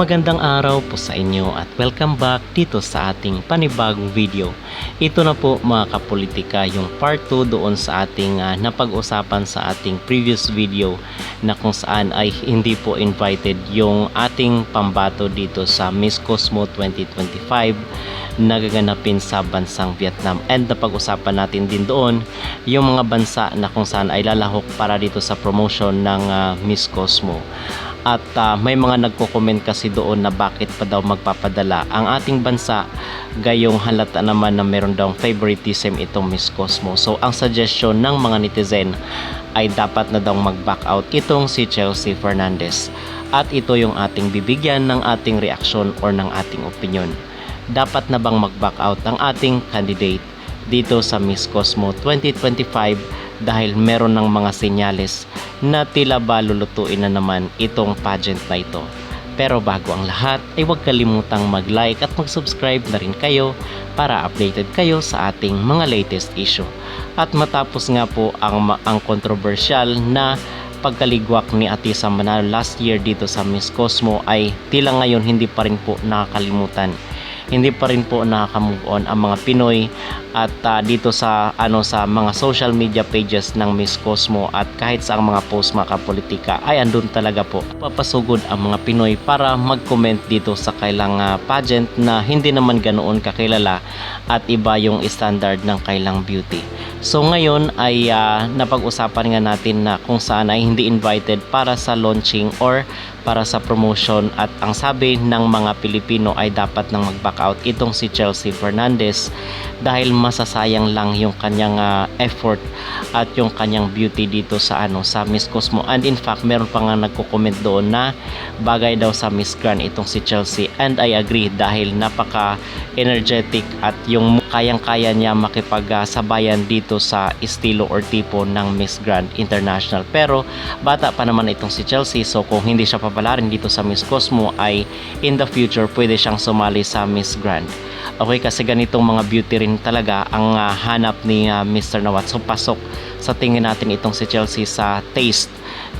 Magandang araw po sa inyo at welcome back dito sa ating panibagong video. Ito na po mga kapolitika yung part 2 doon sa ating ah, napag-usapan sa ating previous video na kung saan ay hindi po invited yung ating pambato dito sa Miss Cosmo 2025 na gaganapin sa bansang Vietnam. And napag-usapan natin din doon yung mga bansa na kung saan ay lalahok para dito sa promotion ng ah, Miss Cosmo. At ah, may mga nagko-comment kasi doon na bakit pa daw magpapadala ang ating bansa gayong halata naman na meron daw favoritism itong Miss Cosmo. So ang suggestion ng mga netizen ay dapat na daw mag-back out itong si Chelsea Fernandez. At ito yung ating bibigyan ng ating reaksyon or ng ating opinion. Dapat na bang mag-back out ang ating candidate dito sa Miss Cosmo 2025 dahil meron ng mga senyales na tila ba lulutuin na naman itong pageant na ito. Pero bago ang lahat ay huwag kalimutang mag-like at mag-subscribe na rin kayo para updated kayo sa ating mga latest issue. At matapos nga po ang, ang controversial na pagkaligwak ni Atisa Manalo last year dito sa Miss Cosmo ay tila ngayon hindi pa rin po nakakalimutan hindi pa rin po nakaka-move on ang mga Pinoy at ah, dito sa ano sa mga social media pages ng Miss Cosmo at kahit sa mga post mga kapolitika ay andun talaga po papasugod ang mga Pinoy para mag-comment dito sa kailang ah, pageant na hindi naman ganoon kakilala at iba yung standard ng kailang beauty. So ngayon ay ah, napag-usapan nga natin na kung saan ay hindi invited para sa launching or para sa promotion at ang sabi ng mga Pilipino ay dapat nang mag-back out itong si Chelsea Fernandez dahil masasayang lang yung kanyang ah, effort at yung kanyang beauty dito sa ano sa Miss Cosmo. And in fact meron pa nga nagko-comment doon na bagay daw sa Miss Grand itong si Chelsea. And I agree dahil napaka energetic at yung kayang-kaya niya makipagsabayan dito sa estilo or tipo ng Miss Grand International pero bata pa naman itong si Chelsea so kung hindi siya papalarin dito sa Miss Cosmo ay in the future pwede siyang sumali sa Miss Grand okay kasi ganitong mga beauty rin talaga ang ah, hanap ni ah, Mr. Nawat so pasok sa tingin natin itong si Chelsea sa taste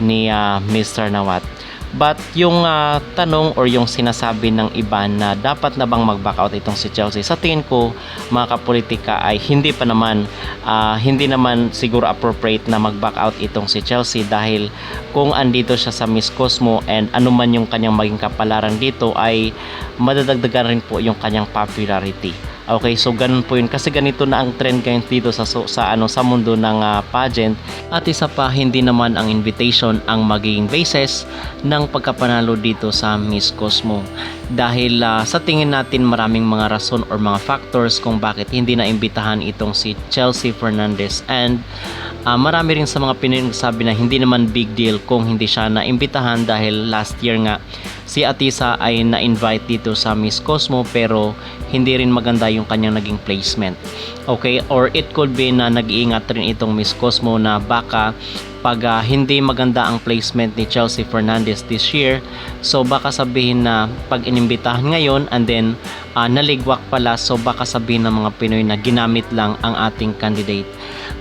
ni ah, Mr. Nawat But yung ah, tanong or yung sinasabi ng iba na dapat na bang mag-back out itong si Chelsea, sa tingin ko mga kapolitika ay hindi pa naman ah, hindi naman siguro appropriate na mag-back out itong si Chelsea dahil kung andito siya sa Miss Cosmo and ano man yung kanyang maging kapalaran dito ay madadagdagan rin po yung kanyang popularity. Okay, so ganun po yun. Kasi ganito na ang trend ngayon dito sa sa ano sa mundo ng ah, pageant. At isa pa hindi naman ang invitation ang magiging basis ng pagkapanalo dito sa Miss Cosmo. Dahil ah, sa tingin natin maraming mga rason or mga factors kung bakit hindi na imbitahan itong si Chelsea Fernandez and ah, marami rin sa mga Pinoy sabi na hindi naman big deal kung hindi siya na imbitahan dahil last year nga si Atisa ay na-invite dito sa Miss Cosmo pero hindi rin maganda yung kanyang naging placement. Okay, or it could be na nag-iingat rin itong Miss Cosmo na baka pag ah, hindi maganda ang placement ni Chelsea Fernandez this year, so baka sabihin na pag inimbitahan ngayon and then ah, naligwak pala, so baka sabihin ng mga Pinoy na ginamit lang ang ating candidate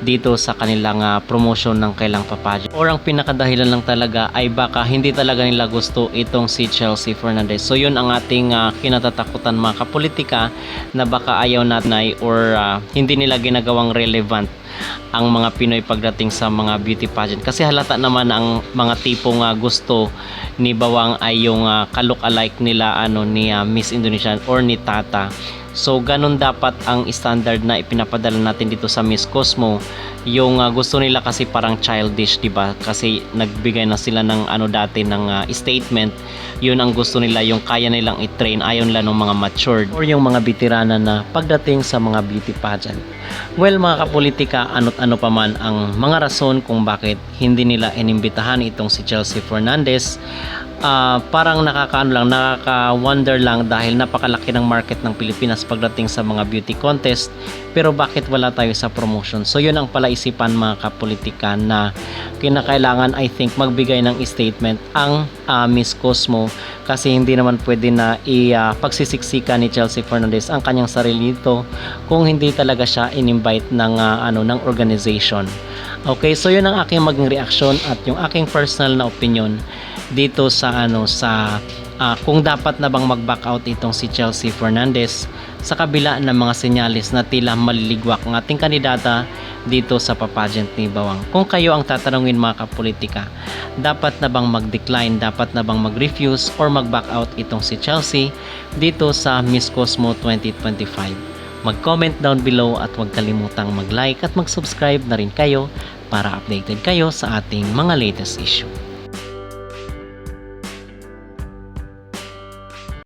dito sa kanilang ah, promotion ng kailang papageant. Or ang pinakadahilan lang talaga ay baka hindi talaga nila gusto itong si Chelsea Fernandez. So yun ang ating ah, kinatatakutan mga kapolitika na baka ayaw natin or ah, hindi nila ginagawang relevant ang mga Pinoy pagdating sa mga beauty pageant kasi halata naman ang mga tipong ah, gusto ni Bawang ay yung ah, ka-look-alike nila ano ni ah, Miss Indonesia or ni Tata So ganun dapat ang standard na ipinapadala natin dito sa Miss Cosmo. Yung ah, gusto nila kasi parang childish, 'di ba? Kasi nagbigay na sila ng ano dati ng ah, statement. 'Yun ang gusto nila, yung kaya nilang i-train ayon lang ng mga matured or yung mga veterana na pagdating sa mga beauty pageant. Well, mga kapolitika, ano't ano pa man ang mga rason kung bakit hindi nila inimbitahan itong si Chelsea Fernandez ah, parang nakakaano lang, nakaka-wonder lang dahil napakalaki ng market ng Pilipinas pagdating sa mga beauty contest. Pero bakit wala tayo sa promotion? So yun ang palaisipan mga kapolitika na kinakailangan I think magbigay ng statement ang ah, Miss Cosmo kasi hindi naman pwede na i-pagsisiksika ni Chelsea Fernandez ang kanyang sarili nito kung hindi talaga siya in-invite ng ah, ano ng organization. Okay, so yun ang aking maging reaksyon at yung aking personal na opinion dito sa ano sa ah, kung dapat na bang mag-back out itong si Chelsea Fernandez sa kabila ng mga senyalis na tila maliligwak ng ating kandidata dito sa papageant ni Bawang. Kung kayo ang tatanungin mga kapolitika, dapat na bang mag-decline, dapat na bang mag-refuse or mag-back out itong si Chelsea dito sa Miss Cosmo 2025? Mag-comment down below at huwag kalimutang mag-like at mag-subscribe na rin kayo para updated kayo sa ating mga latest issue.